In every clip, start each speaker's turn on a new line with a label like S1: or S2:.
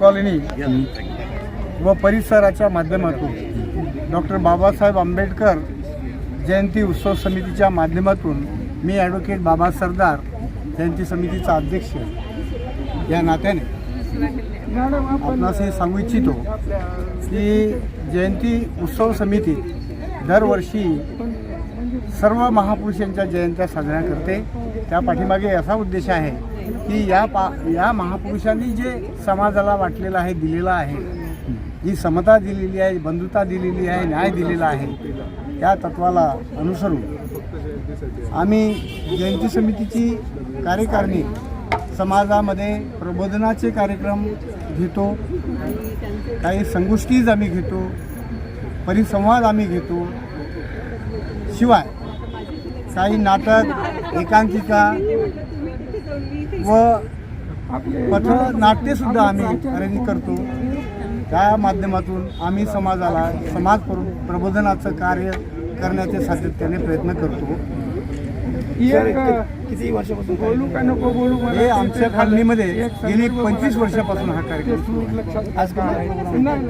S1: Colony व परिसराच्या माध्यमातून डॉक्टर बाबासाहेब आंबेडकर जयंती उत्सव समितीच्या माध्यमातून मी ॲडव्होकेट बाबा सरदार जयंती समितीचा अध्यक्ष या नात्याने आपणास हे सांगू इच्छितो की जयंती उत्सव समिती दरवर्षी सर्व महापुरुषांच्या जयंत्या साजऱ्या करते. त्या पाठीमागे असा उद्देश आहे की या पा या महापुरुषांनी जे समाजाला वाटलेलं आहे दिलेलं आहे जी समता दिलेली आहे बंधुता दिलेली आहे न्याय दिलेला आहे त्या तत्वाला अनुसरून आम्ही जयंती समितीची कार्यकारिणी समाजामध्ये प्रबोधनाचे कार्यक्रम घेतो काही संगोष्टीज आम्ही घेतो परिसंवाद आम्ही घेतो. शिवाय काही नाटक एकांकिका व पथनाट्यसुद्धा आम्ही खरेदी करतो. त्या माध्यमातून आम्ही समाजाला समाज प्र प्रबोधनाचं कार्य करण्याचे सातत्याने प्रयत्न करतो.
S2: किती वर्षापासून
S3: बोलू का नको बोलू? मला
S1: हे आमच्या
S3: एक
S1: गेली पंचवीस वर्षापासून हा कार्यक्रम
S2: आज.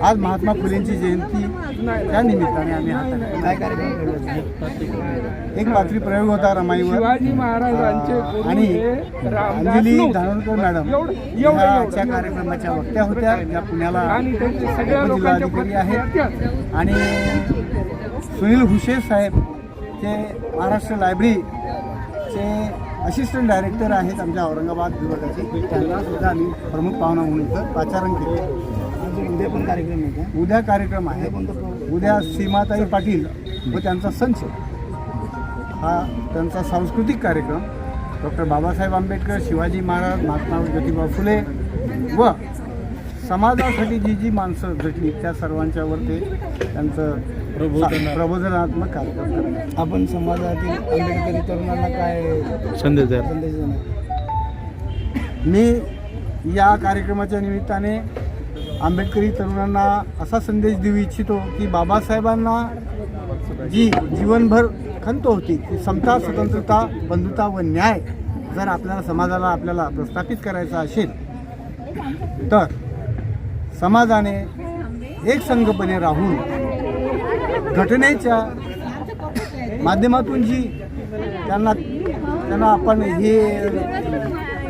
S1: आज महात्मा फुलेंची जयंती त्या निमित्ताने आम्ही
S2: काय कार्यक्रम
S1: एक पात्री प्रयोग होता रमाईवर.
S3: शिवाजी महाराजांचे
S1: आणि अंजली. धानोरकर मॅडम
S3: एवढं- एवढं-
S1: ह्या
S3: एवढं-
S1: आजच्या कार्यक्रमाच्या वक्त्या होत्या. ज्या पुण्याला उपजिल्हाधिकारी आहेत. आणि सुनील हुशे साहेब ते महाराष्ट्र लायब्ररीचे असिस्टंट डायरेक्टर आहेत आमच्या औरंगाबाद विभागाचे. त्यांना सुद्धा आम्ही प्रमुख पाहुणा म्हणून पाचारण केले.
S2: उद्या पण कार्यक्रम आहे का?
S1: उद्या कार्यक्रम आहे. उद्या सीमाताई पाटील व त्यांचा संच. हा त्यांचा सांस्कृतिक कार्यक्रम. डॉक्टर बाबासाहेब आंबेडकर शिवाजी महाराज महात्मा ज्योतिबा फुले व समाजासाठी जी जी माणसं झटली त्या सर्वांच्यावर ते त्यांचं प्रबोधनात्मक कार्यक्रम करतात
S2: आपण समाजातील आंबेडकरी तरुणांना काय
S4: संदेश
S2: संदेश
S1: मी या कार्यक्रमाच्या निमित्ताने आंबेडकरी तरुणांना असा संदेश देऊ इच्छितो की बाबासाहेबांना जी जीवनभर खंत होती की समता स्वतंत्रता बंधुता व न्याय जर आपल्याला समाजाला आपल्याला प्रस्थापित करायचा असेल तर समाजाने एक संघपणे राहून घटनेच्या माध्यमातून जी त्यांना त्यांना आपण हे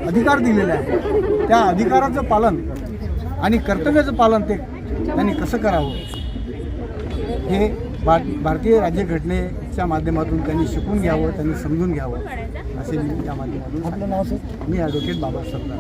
S1: अधिकार दिलेले आहे त्या अधिकाराचं पालन आणि कर्तव्याचं पालन ते त्यांनी कसं करावं? हे भार भारतीय राज्यघटनेच्या माध्यमातून त्यांनी शिकून घ्यावं त्यांनी समजून घ्यावं असे मी या माध्यमातून
S2: आपलं नाव सर?
S1: मी ॲडव्होकेट बाबा सरदार